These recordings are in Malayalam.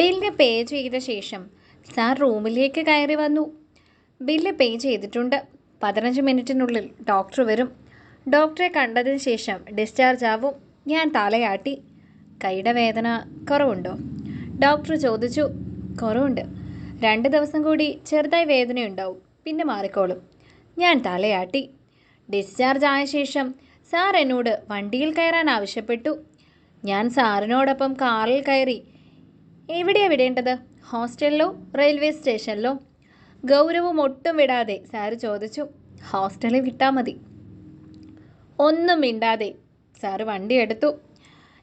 ബില്ല് പേ ചെയ്ത ശേഷം സാർ റൂമിലേക്ക് കയറി വന്നു. ബില്ല് പേ ചെയ്തിട്ടുണ്ട്. പതിനഞ്ച് മിനിറ്റിനുള്ളിൽ ഡോക്ടർ വരും. ഡോക്ടറെ കണ്ടതിന് ശേഷം ഡിസ്ചാർജ് ആവും. ഞാൻ തലയാട്ടി. കൈയുടെ വേദന കുറവുണ്ടോ? ഡോക്ടർ ചോദിച്ചു. കുറവുണ്ട്. രണ്ട് ദിവസം കൂടി ചെറുതായി വേദനയുണ്ടാവും. പിന്നെ മാറിക്കോളും. ഞാൻ തലയാട്ടി. ഡിസ്ചാർജ് ആയ ശേഷം സാർ എന്നോട് വണ്ടിയിൽ കയറാൻ ആവശ്യപ്പെട്ടു. ഞാൻ സാറിനോടൊപ്പം കാറിൽ കയറി എവിടെയാണ് വിടേണ്ടത്? ഹോസ്റ്റലിലോ റെയിൽവേ സ്റ്റേഷനിലോ? ഗൗരവം ഒട്ടും വിടാതെ സാറ് ചോദിച്ചു. ഹോസ്റ്റലിൽ വിട്ടാൽ മതി. ഒന്നും മിണ്ടാതെ സാറ് വണ്ടി എടുത്തു.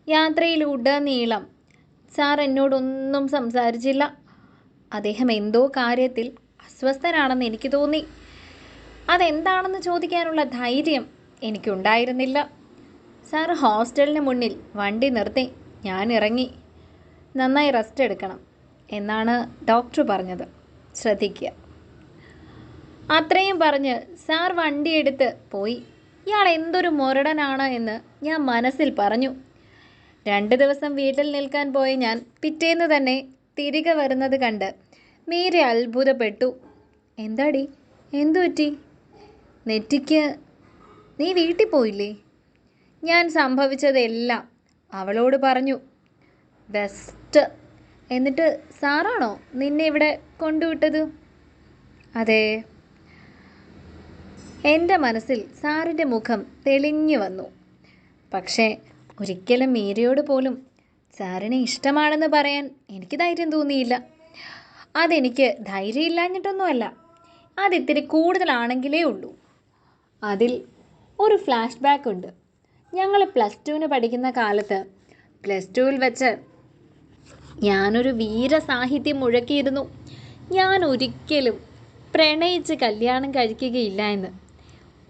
യാത്രയിൽ ഉടനീളം സാർ എന്നോടൊന്നും സംസാരിച്ചില്ല. അദ്ദേഹം എന്തോ കാര്യത്തിൽ അസ്വസ്ഥനാണെന്ന് എനിക്ക് തോന്നി. അതെന്താണെന്ന് ചോദിക്കാനുള്ള ധൈര്യം എനിക്കുണ്ടായിരുന്നില്ല. സാർ ഹോസ്റ്റലിന് മുന്നിൽ വണ്ടി നിർത്തി. ഞാൻ ഇറങ്ങി. നന്നായി റെസ്റ്റ് എടുക്കണം എന്നാണ് ഡോക്ടർ പറഞ്ഞത്. ശ്രദ്ധിക്കുക. അത്രയും പറഞ്ഞ് സാർ വണ്ടിയെടുത്ത് പോയി. ഇയാൾ എന്തൊരു മുരടനാണ് എന്ന് ഞാൻ മനസ്സിൽ പറഞ്ഞു. രണ്ട് ദിവസം വീട്ടിൽ നിൽക്കാൻ പോയ ഞാൻ പിറ്റേന്ന് തന്നെ തിരികെ വരുന്നത് കണ്ട് മീരെ അത്ഭുതപ്പെട്ടു. എന്താടി? എന്തു പറ്റി നെറ്റിക്ക് നീ വീട്ടിൽ പോയില്ലേ? ഞാൻ സംഭവിച്ചതെല്ലാം അവളോട് പറഞ്ഞു. ബെസ്റ്റ് എന്നിട്ട് സാറാണോ നിന്നെ ഇവിടെ കൊണ്ടുവിട്ടത്? അതെ. എന്റെ മനസ്സിൽ സാറിന്റെ മുഖം തെളിഞ്ഞു വന്നു. പക്ഷേ ഒരിക്കലും മീരയോട് പോലും സാറിനെ ഇഷ്ടമാണെന്ന് പറയാൻ എനിക്ക് ധൈര്യം തോന്നിയില്ല. അതെനിക്ക് ധൈര്യമില്ലാഞ്ഞിട്ടൊന്നുമല്ല. അതിത്തിരി കൂടുതലാണെങ്കിലേ ഉള്ളൂ. അതിൽ ഒരു ഫ്ലാഷ് ബാക്ക് ഉണ്ട്. ഞങ്ങൾ പ്ലസ് ടുവിന് പഠിക്കുന്ന കാലത്ത് പ്ലസ് ടുവിൽ വെച്ച് ഞാനൊരു വീര സാഹിത്യം മുഴക്കിയിരുന്നു. ഞാൻ ഒരിക്കലും പ്രണയിച്ച് കല്യാണം കഴിക്കുകയില്ല എന്ന്.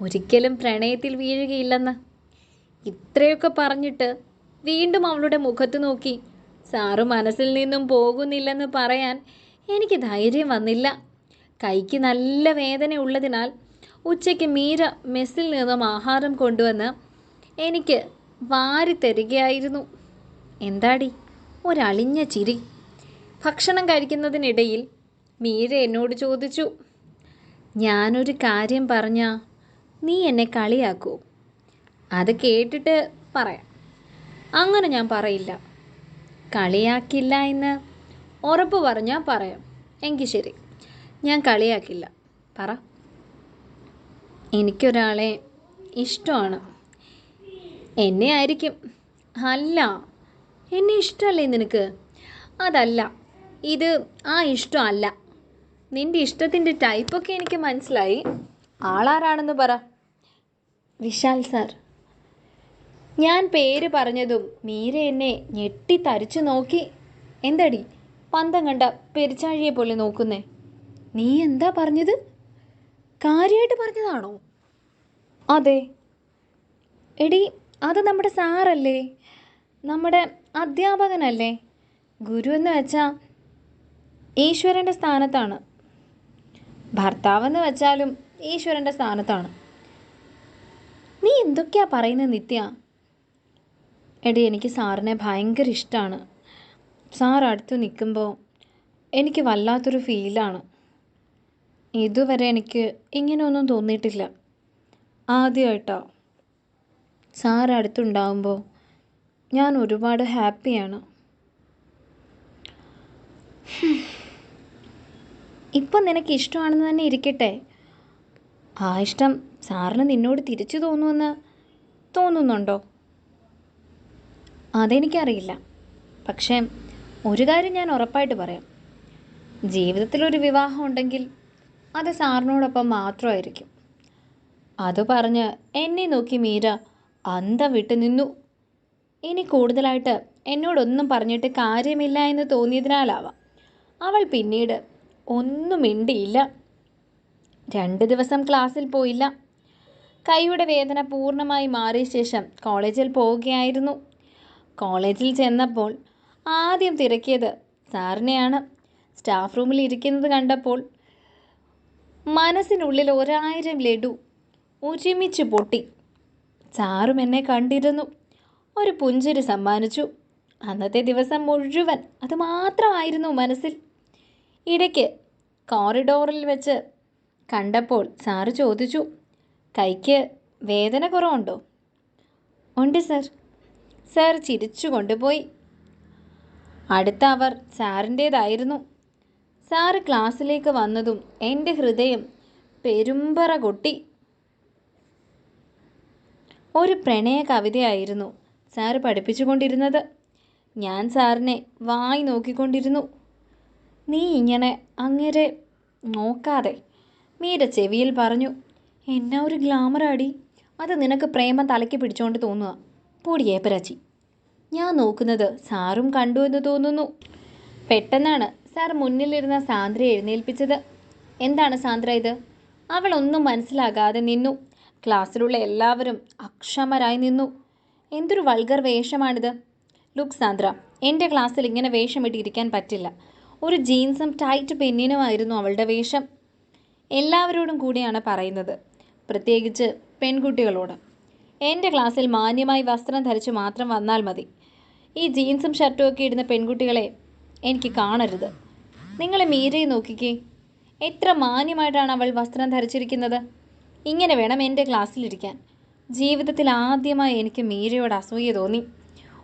ഒരിക്കലും പ്രണയത്തിൽ വീഴുകയില്ലെന്ന്. ഇത്രയൊക്കെ പറഞ്ഞിട്ട് വീണ്ടും അവളുടെ മുഖത്ത് നോക്കി. സാറ് മനസ്സിൽ നിന്നും പോകുന്നില്ലെന്ന് പറയാൻ എനിക്ക് ധൈര്യം വന്നില്ല. കൈക്ക് നല്ല വേദന ഉള്ളതിനാൽ ഉച്ചയ്ക്ക് മീര മെസ്സിൽ നിന്നും ആഹാരം കൊണ്ടുവന്ന് എനിക്ക് വാരി തരികയായിരുന്നു എന്താടി? ഒരളിഞ്ഞ ചിരി. ഭക്ഷണം കഴിക്കുന്നതിനിടയിൽ മീര എന്നോട് ചോദിച്ചു ഞാനൊരു കാര്യം പറഞ്ഞാ നീ എന്നെ കളിയാക്കൂ? അത് കേട്ടിട്ട് പറയാം. അങ്ങനെ ഞാൻ പറയില്ല. കളിയാക്കില്ല എന്ന് ഉറപ്പ് പറഞ്ഞാൽ പറയാം. എങ്കിൽ ശരി ഞാൻ കളിയാക്കില്ല. പറ. എനിക്കൊരാളെ ഇഷ്ടമാണ്. എന്നെ ആയിരിക്കും. അല്ല എന്നെ ഇഷ്ടമല്ലേ നിനക്ക്? അതല്ല. ഇത് ആ ഇഷ്ടമല്ല നിന്റെ ഇഷ്ടത്തിന്റെ ടൈപ്പൊക്കെ എനിക്ക് മനസ്സിലായി. ആളാരാണെന്ന് പറ. വിശാൽ സാർ. ഞാൻ പേര് പറഞ്ഞതും മീര എന്നെ ഞെട്ടി തരിച്ചു നോക്കി. എന്തടി? പന്തം കണ്ട പെരിച്ചാഴിയെ പോലെ നോക്കുന്നേ. നീ എന്താ പറഞ്ഞത്? കാര്യമായിട്ട് പറഞ്ഞതാണോ? അതെ. എടി അത് നമ്മുടെ സാറല്ലേ. നമ്മുടെ അധ്യാപകനല്ലേ? ഗുരു എന്ന് വെച്ചാൽ ഈശ്വരന്റെ സ്ഥാനത്താണ്. ഭർത്താവെന്ന് വെച്ചാലും ഈശ്വരന്റെ സ്ഥാനത്താണ്. നീ എന്തൊക്കെയാ പറയുന്നത് നിത്യ? എടി എനിക്ക് സാറിനെ ഭയങ്കര ഇഷ്ടമാണ് സാർ അടുത്ത് നിൽക്കുമ്പോൾ എനിക്ക് വല്ലാത്തൊരു ഫീലാണ്. ഇതുവരെ എനിക്ക് ഇങ്ങനെയൊന്നും തോന്നിയിട്ടില്ല. ആദ്യമായിട്ടോ സാർ അടുത്തുണ്ടാകുമ്പോൾ ഞാൻ ഒരുപാട് ഹാപ്പിയാണ്. ഇപ്പം നിനക്ക് ഇഷ്ടമാണെന്ന് തന്നെ ഇരിക്കട്ടെ. ആ ഇഷ്ടം സാറിന് നിന്നോട് തിരിച്ചു തോന്നുമെന്ന് തോന്നുന്നുണ്ടോ? അതെനിക്കറിയില്ല. പക്ഷേ ഒരു കാര്യം ഞാൻ ഉറപ്പായിട്ട് പറയാം. ജീവിതത്തിലൊരു വിവാഹം ഉണ്ടെങ്കിൽ അത് സാറിനോടൊപ്പം മാത്രമായിരിക്കും. അത് പറഞ്ഞ് എന്നെ നോക്കി മീര അന്ത വിട്ട് നിന്നു. ഇനി കൂടുതലായിട്ട് എന്നോടൊന്നും പറഞ്ഞിട്ട് കാര്യമില്ല എന്ന് തോന്നിയതിനാലാവാം. അവൾ പിന്നീട് ഒന്നും മിണ്ടിയില്ല. രണ്ട് ദിവസം ക്ലാസ്സിൽ പോയില്ല. കൈയുടെ വേദന പൂർണമായി മാറിയ ശേഷം കോളേജിൽ പോവുകയായിരുന്നു. കോളേജിൽ ചെന്നപ്പോൾ ആദ്യം തിരക്കിയത് സാറിനെയാണ്. സ്റ്റാഫ് റൂമിൽ ഇരിക്കുന്നത് കണ്ടപ്പോൾ മനസ്സിനുള്ളിൽ ഒരായിരം ലഡു ഒരുമിച്ച് പൊട്ടി. സാറും എന്നെ കണ്ടിരുന്നു. ഒരു പുഞ്ചിരി സമ്മാനിച്ചു. അന്നത്തെ ദിവസം മുഴുവൻ അത് മാത്രമായിരുന്നു മനസ്സിൽ. ഇടയ്ക്ക് കോറിഡോറിൽ വെച്ച് കണ്ടപ്പോൾ സാറ് ചോദിച്ചു കൈക്ക് വേദന കുറവുണ്ടോ? ഉണ്ട് സർ. സാർ ചിരിച്ചു കൊണ്ടുപോയി. അടുത്ത അവർ സാറിന്റേതായിരുന്നു. സാറ് ക്ലാസ്സിലേക്ക് വന്നതും എന്റെ ഹൃദയം പെരുമ്പറ കൊട്ടി. ഒരു പ്രണയ കവിതയായിരുന്നു. സാറ് പഠിപ്പിച്ചുകൊണ്ടിരുന്നത്. ഞാൻ സാറിനെ വായി നോക്കിക്കൊണ്ടിരുന്നു. നീ ഇങ്ങനെ അങ്ങേരെ നോക്കാതെ മീര ചെവിയിൽ പറഞ്ഞു എന്നാ ഒരു ഗ്ലാമറാടി അത് നിനക്ക് പ്രേമം തലയ്ക്ക് പിടിച്ചോണ്ട് തോന്നുക. പൊടിയേ ഞാൻ നോക്കുന്നത് സാറും കണ്ടു എന്ന് തോന്നുന്നു. പെട്ടെന്നാണ് സാർ മുന്നിലിരുന്ന സാന്ദ്രയെ എഴുന്നേൽപ്പിച്ചത്. എന്താണ് സാന്ദ്ര ഇത്? അവൾ ഒന്നും മനസ്സിലാകാതെ നിന്നു. ക്ലാസ്സിലുള്ള എല്ലാവരും അക്ഷമരായി നിന്നു. എന്തൊരു വൾഗർ വേഷമാണിത്? ലുക്ക് സാന്ദ്ര എന്റെ ക്ലാസ്സിൽ ഇങ്ങനെ വേഷമിട്ടിരിക്കാൻ പറ്റില്ല. ഒരു ജീൻസും ടൈറ്റ് പെന്നിനുമായിരുന്നു അവളുടെ വേഷം. എല്ലാവരോടും കൂടിയാണ് പറയുന്നത് പ്രത്യേകിച്ച് പെൺകുട്ടികളോട്. എന്റെ ക്ലാസ്സിൽ മാന്യമായി വസ്ത്രം ധരിച്ച് മാത്രം വന്നാൽ മതി. ഈ ജീൻസും ഷർട്ടും ഒക്കെ ഇടുന്ന പെൺകുട്ടികളെ എനിക്ക് കാണരുത്. നിങ്ങളെ മീരയെ നോക്കിക്കേ. എത്ര മാന്യമായിട്ടാണ് അവൾ വസ്ത്രം ധരിച്ചിരിക്കുന്നത്. ഇങ്ങനെ വേണം എന്റെ ക്ലാസ്സിലിരിക്കാൻ ജീവിതത്തിൽ ആദ്യമായി എനിക്ക് മീരയോട് അസൂയ തോന്നി.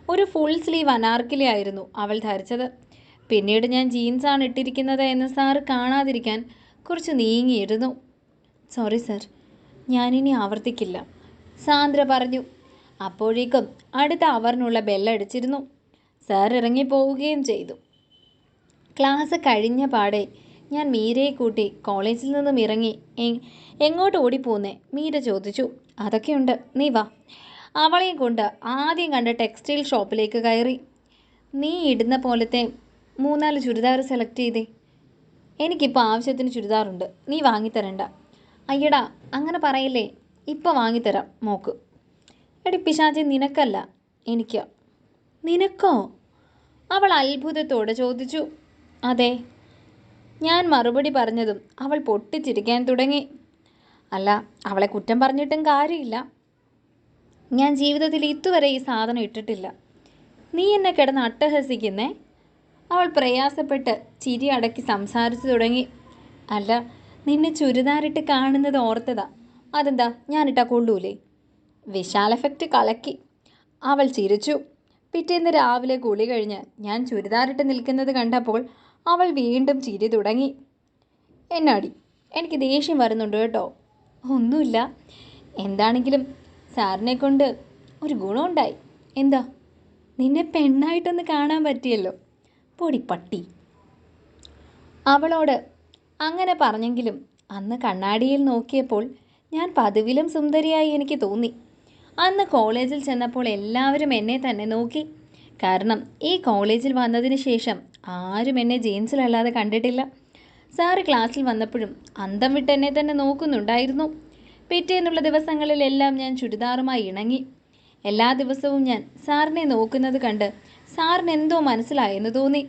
ഒരു ഫുൾ സ്ലീവ് അനാർക്കിലി ആയിരുന്നു അവൾ ധരിച്ചത്. പിന്നീട് ഞാൻ ജീൻസാണ് ഇട്ടിരിക്കുന്നത് എന്ന് സാറ് കാണാതിരിക്കാൻ കുറച്ച് നീങ്ങിയിരുന്നു. സോറി സർ ഞാനിനി ആവർത്തിക്കില്ല സാന്ദ്ര പറഞ്ഞു. അപ്പോഴേക്കും അടുത്ത അവറിനുള്ള ബെല്ലടിച്ചിരുന്നു സാർ ഇറങ്ങിപ്പോവുകയും ചെയ്തു. ക്ലാസ് കഴിഞ്ഞ പാടെ ഞാൻ മീരയെ കൂട്ടി കോളേജിൽ നിന്നും ഇറങ്ങി. എങ്ങോട്ട് ഓടിപ്പോന്നേ? മീര ചോദിച്ചു. അതൊക്കെയുണ്ട്. നീ വാ. അവളെയും കൊണ്ട് ആദ്യം കണ്ട ടെക്സ്റ്റൈൽ ഷോപ്പിലേക്ക് കയറി. നീ ഇടുന്ന പോലത്തെ മൂന്നാൽ ചുരിദാർ സെലക്ട് ചെയ്തേ. എനിക്കിപ്പോൾ ആവശ്യത്തിന് ചുരിദാറുണ്ട്. നീ വാങ്ങിത്തരണ്ട. അയ്യടാ അങ്ങനെ പറയില്ലേ. ഇപ്പം വാങ്ങിത്തരാം മോക്ക്. എടി പിശാചി നിനക്കല്ല. എനിക്ക്. നിനക്കോ? അവൾ അത്ഭുതത്തോടെ ചോദിച്ചു. അതെ ഞാൻ മറുപടി പറഞ്ഞതും അവൾ പൊട്ടിച്ചിരിക്കാൻ തുടങ്ങി. അല്ല അവളെ കുറ്റം പറഞ്ഞിട്ടും കാര്യമില്ല. ഞാൻ ജീവിതത്തിൽ ഇതുവരെ ഈ സാധനം ഇട്ടിട്ടില്ല. നീ എന്നെ കിടന്ന് അട്ടഹസിക്കുന്നേ? അവൾ പ്രയാസപ്പെട്ട് ചിരി അടക്കി സംസാരിച്ചു തുടങ്ങി. അല്ല നിന്നെ ചുരിദാറിട്ട് കാണുന്നത് ഓർത്തതാ. അതെന്താ ഞാനിട്ടാ കൊള്ളൂലേ? വിശാൽ എഫക്റ്റ് കലക്കി. അവൾ ചിരിച്ചു. പിറ്റേന്ന് രാവിലെ കുളി കഴിഞ്ഞ് ഞാൻ ചുരിദാറിട്ട് നിൽക്കുന്നത് കണ്ടപ്പോൾ അവൾ വീണ്ടും ചിരി തുടങ്ങി. എന്നാടി എനിക്ക് ദേഷ്യം വരുന്നുണ്ട് കേട്ടോ. ഒന്നുമില്ല. എന്താണെങ്കിലും സാറിനെ കൊണ്ട് ഒരു ഗുണമുണ്ടായി. എന്താ? നിന്നെ പെണ്ണായിട്ടൊന്ന് കാണാൻ പറ്റിയല്ലോ. പൊടി പട്ടി. അവളോട് അങ്ങനെ പറഞ്ഞെങ്കിലും അന്ന് കണ്ണാടിയിൽ നോക്കിയപ്പോൾ ഞാൻ പതിവിലും സുന്ദരിയായി എനിക്ക് തോന്നി. അന്ന് കോളേജിൽ ചെന്നപ്പോൾ എല്ലാവരും എന്നെ തന്നെ നോക്കി. കാരണം ഈ കോളേജിൽ വന്നതിന് ശേഷം ആരും എന്നെ ജീൻസിലല്ലാതെ കണ്ടിട്ടില്ല. സാറ് ക്ലാസ്സിൽ വന്നപ്പോഴും അന്തം വിട്ട് എന്നെ തന്നെ നോക്കുന്നുണ്ടായിരുന്നു. പിറ്റേന്നുള്ള ദിവസങ്ങളിലെല്ലാം ഞാൻ ചുരിദാറുമായി ഇണങ്ങി. എല്ലാ ദിവസവും ഞാൻ സാറിനെ നോക്കുന്നത് കണ്ട് സാറിന് എന്തോ മനസ്സിലായെന്ന് തോന്നി.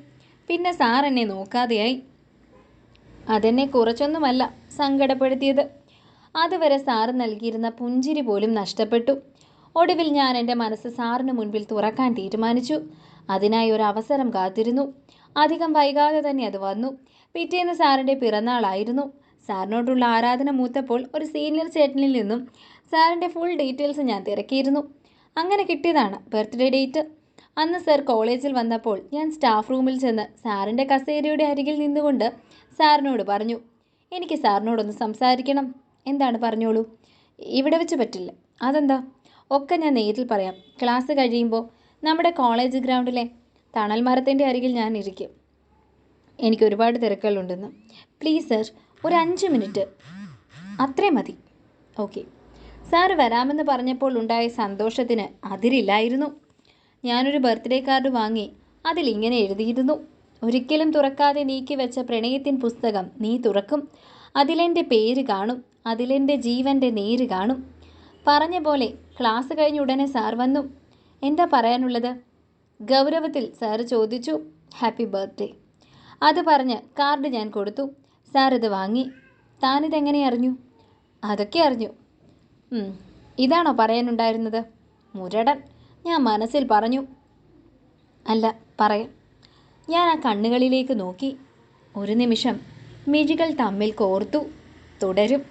പിന്നെ സാർ എന്നെ നോക്കാതെയായി. അതെന്നെ കുറച്ചൊന്നുമല്ല സങ്കടപ്പെടുത്തിയത്. അതുവരെ സാറ് നൽകിയിരുന്ന പുഞ്ചിരി പോലും നഷ്ടപ്പെട്ടു. ഒടുവിൽ ഞാൻ എന്റെ മനസ്സ് സാറിന് മുൻപിൽ തുറക്കാൻ തീരുമാനിച്ചു. അതിനായി ഒരു അവസരം കാത്തിരുന്നു. അധികം വൈകാതെ തന്നെ അത് വന്നു. പിറ്റേന്ന് സാറിന്റെ പിറന്നാളായിരുന്നു. സാറിനോടുള്ള ആരാധന മൂത്തപ്പോൾ ഒരു സീനിയർ ചേട്ടനിൽ നിന്നും സാറിന്റെ ഫുൾ ഡീറ്റെയിൽസ് ഞാൻ തിരക്കിയിരുന്നു. അങ്ങനെ കിട്ടിയതാണ് ബർത്ത്ഡേ ഡേറ്റ് അന്ന് സർ കോളേജിൽ വന്നപ്പോൾ ഞാൻ സ്റ്റാഫ് റൂമിൽ ചെന്ന് സാറിന്റെ കസേരയുടെ അരികിൽ നിന്നുകൊണ്ട് സാറിനോട് പറഞ്ഞു എനിക്ക് സാറിനോടൊന്ന് സംസാരിക്കണം. എന്താണ് പറഞ്ഞോളൂ? ഇവിടെ വെച്ച് പറ്റില്ല. അതെന്താ? ഒക്കെ ഞാൻ നേരിൽ പറയാം. ക്ലാസ് കഴിയുമ്പോൾ നമ്മുടെ കോളേജ് ഗ്രൗണ്ടിലെ തണൽ മരത്തിന്റെ അരികിൽ ഞാൻ ഇരിക്കും. എനിക്ക് ഒരുപാട് തിരക്കുകളുണ്ടെന്ന്. പ്ലീസ് സർ ഒരു അഞ്ച് മിനിറ്റ് അത്രയും മതി. ഓക്കെ സാറ് വരാമെന്ന് പറഞ്ഞപ്പോൾ ഉണ്ടായ സന്തോഷത്തിന് അതിരില്ലായിരുന്നു. ഞാനൊരു ബർത്ത്ഡേ കാർഡ് വാങ്ങി അതിലിങ്ങനെ എഴുതിയിരുന്നു. ഒരിക്കലും തുറക്കാതെ നീക്കി വെച്ച പ്രണയത്തിൻ പുസ്തകം നീ തുറക്കും. അതിലെന്റെ പേര് കാണും. അതിലെന്റെ ജീവന്റെ നേര് കാണും. പറഞ്ഞ പോലെ ക്ലാസ് കഴിഞ്ഞ ഉടനെ സാർ വന്നു. എന്താ പറയാനുള്ളത്? ഗൗരവത്തിൽ സാർ ചോദിച്ചു ഹാപ്പി ബർത്ത്ഡേ അത് പറഞ്ഞ് കാർഡ് ഞാൻ കൊടുത്തു. സാർ ഇത് വാങ്ങി. താനിതെങ്ങനെ അറിഞ്ഞു? അതൊക്കെ അറിഞ്ഞു. ഇതാണോ പറയാനുണ്ടായിരുന്നത്? മുരടൻ ഞാൻ മനസ്സിൽ പറഞ്ഞു. അല്ല പറയാം. ഞാൻ ആ കണ്ണുകളിലേക്ക് നോക്കി. ഒരു നിമിഷം മിഴികൾ തമ്മിൽ കോർത്തു. തുടരും.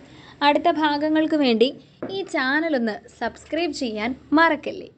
അടുത്ത ഭാഗങ്ങൾക്ക് വേണ്ടി ഈ ചാനലൊന്ന് സബ്സ്ക്രൈബ് ചെയ്യാൻ മറക്കല്ലേ?